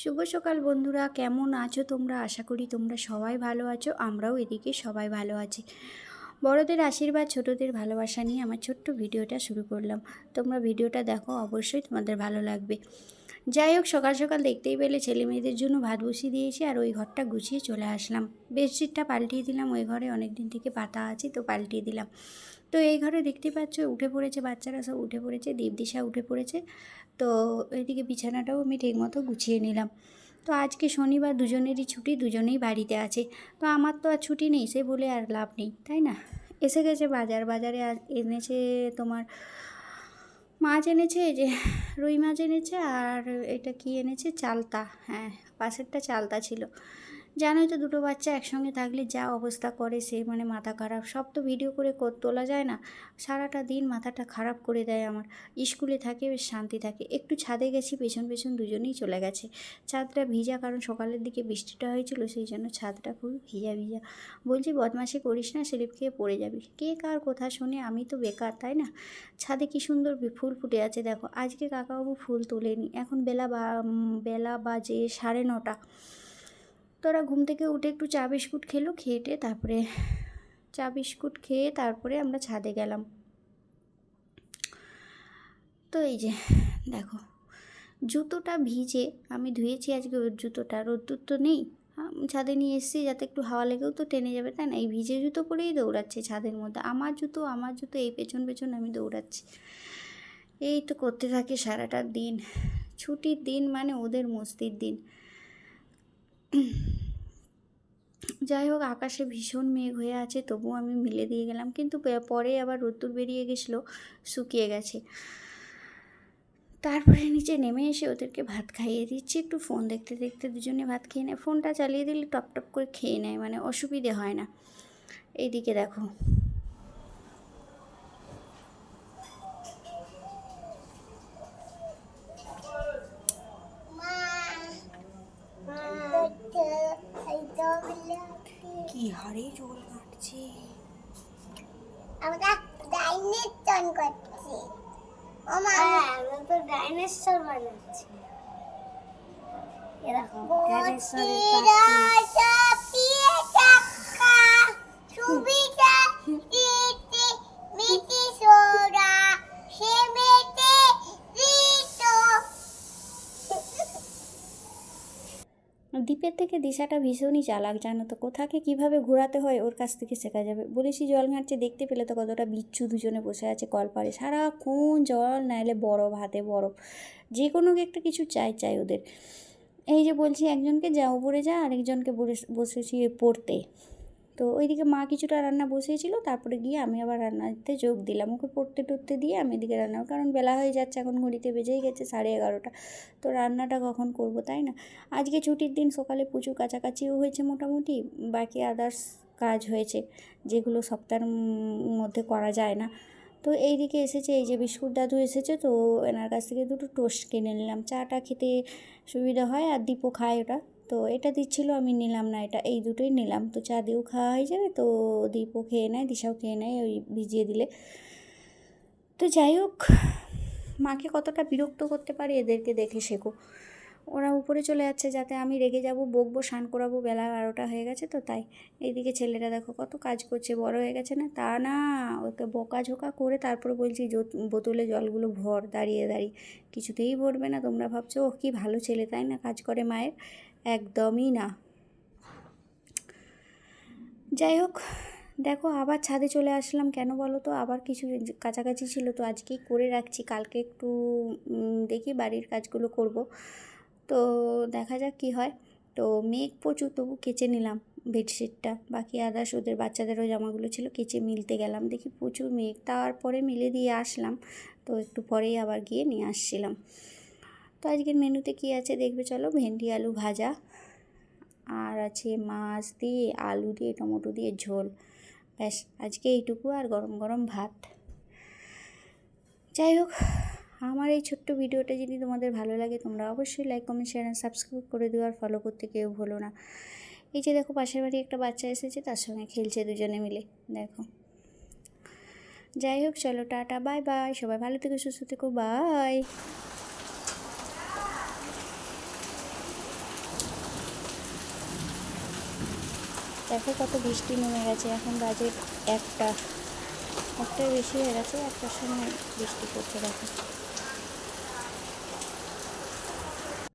শুভ সকাল বন্ধুরা, কেমন আছো তোমরা? আশা করি তোমরা সবাই ভালো আছো, আমরাও এদিকে সবাই ভালো আছি। বড়দের আশীর্বাদ, ছোটদের ভালোবাসা নিয়ে আমার ছোট্ট ভিডিওটা শুরু করলাম। তোমরা ভিডিওটা দেখো, অবশ্যই তোমাদের ভালো লাগবে। যাই হোক, সকাল সকাল দেখতেই পেলে ছেলে মেয়েদের জন্য ভাত বসিয়ে দিয়েছি আর ওই ঘরটা গুছিয়ে চলে আসলাম। বেডশিটটা পাল্টিয়ে দিলাম, ওই ঘরে অনেক দিন থেকে পাতা আছে তো পাল্টিয়ে দিলাম। তো এই ঘরে দেখতে পাচ্ছ, উঠে পড়েছে বাচ্চারা সব, উঠে পড়েছে, দেবদিশা উঠে পড়েছে। তো এদিকে বিছানাটাও আমি ঠিকমতো গুছিয়ে নিলাম। তো আজকে শনিবার দুজনেরই ছুটি, দুজনেই বাড়িতে আছে। তো আমার তো আর ছুটি নেই, সে বলে আর লাভ নেই, তাই না? এসে গেছে বাজার, বাজারে এনেছে তোমার মাছ এনেছে যে রুই মাছ এনেছে আর এটা কি এনেছে? চালতা হ্যাঁ পাশেরটা চালতা ছিল। জানোই তো দুটো বাচ্চা একসঙ্গে থাকলে যা অবস্থা করে সে মানে মাথা খারাপ, সব তো ভিডিও করে তোলা যায় না। সারাটা দিন মাথাটা খারাপ করে দেয় আমার। স্কুলে থাকে, বেশ শান্তি থাকে। একটু ছাদে গেছি, পেছন পেছন দুজনেই চলে গেছে। ছাদটা ভিজা, কারণ সকালের দিকে বৃষ্টিটা হয়েছিল, সেই জন্য ছাদটা পুরো ভিজা ভিজা। বলছি, বদমাশি করিস না স্লিপ খেয়ে পড়ে যাবি। কে কার কথা শুনে, আমি তো বেকার, তাই না? ছাদে কি সুন্দর ফুল ফুটে আছে, দেখো। আজকে কাকাবাবু ফুল তোলেনি। এখন বেলা বা বেলা বাজে সাড়ে নটা। তোরা ঘুম থেকে উঠে একটু চা বিস্কুট খেলো খেয়েটে তারপরে চা বিস্কুট খেয়ে তারপরে আমরা ছাদে গেলাম। তো এই যে, দেখো, জুতোটা ভিজে আমি ধুয়েছি আজকে, ওর জুতোটা, রোদ্দুর তো নেই। ছাদে নিয়ে এসেছি যাতে একটু হাওয়া লেগেও তো টেনে যাবে, তাই না? এই ভিজে জুতো পরেই দৌড়াচ্ছে ছাদের মধ্যে। আমার জুতো আমার জুতো, এই পেছন পেছন আমি দৌড়াচ্ছি। এই তো করতে থাকে সারাটা দিন। ছুটির দিন মানে ওদের মস্তির দিন। যাই হোক, আকাশে ভীষণ মেঘ হয়ে আছে, তবুও আমি মিলে দিয়ে গেলাম। কিন্তু পরে আবার রোদ্দুর বেরিয়ে গেছিল, শুকিয়ে গেছে। তারপরে নিচে নেমে এসে ওদেরকে ভাত খাইয়ে দিচ্ছি। একটু ফোন দেখতে দেখতে দুজনে ভাত খেয়ে নেয়। ফোনটা চালিয়ে দিলে টপ টপ করে খেয়ে নেয় মানে অসুবিধে হয় না। এইদিকে দেখো। কি হারে জল কাটছে? আমরা ডাইনেসর করছি। ও মা। আমরা তো ডাইনেসর বানাচ্ছি। এরকম বসিরা দ্বীপের থেকে দিশাটা ভীষণই চালাক, জানো তো। কোথাকে কীভাবে ঘোরাতে হয়, ওর কাছ থেকে শেখা যাবে। বলেছি, জল ঘাঁটছে, দেখতে পেলে তো কতটা বিচ্ছু দুজনে বসে আছে কলপাড়ে। সারাক্ষণ জল, নাইলে বরফ, হাতে বরফ। যে কোনো একটা কিছু চাই চাই ওদের। এই যে বলছি, একজনকে যা, উপরে যা, আরেকজনকে বসে- বসেছি পড়তে। তো ওইদিকে মা কিছুটা রান্না বসিয়েছিল, তারপরে গিয়ে আমি আবার রান্নাতে যোগ দিলাম। ওকে পড়তে টড়তে দিয়ে আমি এদিকে রান্না কারণ বেলা হয়ে যাচ্ছে, এখন ঘড়িতে বেজেই গেছে সাড়ে এগারোটা। তো রান্নাটা কখন করব তাই না? আজকে ছুটির দিন, সকালে প্রচুর কাছাকাছিও হয়েছে মোটামুটি, বাকি আদার্স কাজ হয়েছে, যেগুলো সপ্তাহের মধ্যে করা যায় না। তো এই দিকে এসেছে, এই যে বিস্কুট দাদু এসেছে, তো এনার কাছ থেকে দুটো টোস্ট কিনে নিলাম। চাটা খেতে সুবিধা হয় আর দীপও খায় ওটা। তো এটা দিচ্ছিল, আমি নিলাম না, এটা এই দুটোই নিলাম। তো চা দিয়েও খাওয়া হয়ে যাবে, তো দীপও খেয়ে নেয়, দিশাও খেয়ে নেয়, ওই ভিজিয়ে দিলে। তো যাই হোক, মাকে কতটা বিরক্ত করতে পারে, এদেরকে দেখে শেখো। ওরা উপরে চলে যাচ্ছে যাতে আমি রেগে যাব, বকবো, স্নান করাবো, বেলা বারোটা হয়ে গেছে তো তাই। এইদিকে ছেলেটা দেখো কত কাজ করছে, বড় হয়ে গেছে না? তা না, ওকে বোকা ঝোকা করে তারপরে বলছি বোতলে জলগুলো ভর, দাঁড়িয়ে দাঁড়িয়ে। কিছুতেই ভরবে না, তোমরা ভাবছ ও কি ভালো ছেলে, তাই না? কাজ করে মায়ের? একদমই না। যাই হোক, দেখো আবার ছাদে চলে আসলাম। কেন বলো তো? আবার কিছু কাছাকাছি ছিল তো আজকেই করে রাখছি। কালকে একটু দেখি বাড়ির কাজগুলো করব। তো দেখা যাক কি হয়। তো মেঘ প্রচুর তবু কেচে নিলাম বেডশিটটা বাকি আদার্স ওদের বাচ্চাদেরও জামাগুলো ছিল, কেচে মিলতে গেলাম। দেখি প্রচুর মেঘ। তারপরে মিলে দিয়ে আসলাম। তো একটু পরেই আবার গিয়ে নিয়ে আসছিলাম। তো আজকের মেনুতে কি আছে দেখবে চলো? ভেন্ডি, আলু ভাজা। আর আছে মাছ দিয়ে আলু দিয়ে, টমেটো দিয়ে ঝোল। ব্যাস, আজকে এইটুকু আর গরম গরম ভাত। যাই হোক আমার এই ছোট্ট ভিডিওটা যদি তোমাদের ভালো লাগে, তোমরা অবশ্যই like comment share and subscribe করে দিও আর ফলো করতে কেউ ভুলো না। এই যে দেখো, পাশের বাড়ি একটা বাচ্চা এসেছে, তার সঙ্গে খেলছে দুজনে মিলে। দেখো। যাই হোক, চলো টাটা বাই বাই সবাই ভালো থেকো, সুস্থ থেকো বাই দেখো কত বৃষ্টি নেমে গেছে, এখন বাজে একটা। একটা বেশি হয়ে গেছে, একটার সময় বৃষ্টি পড়ছে, দেখো।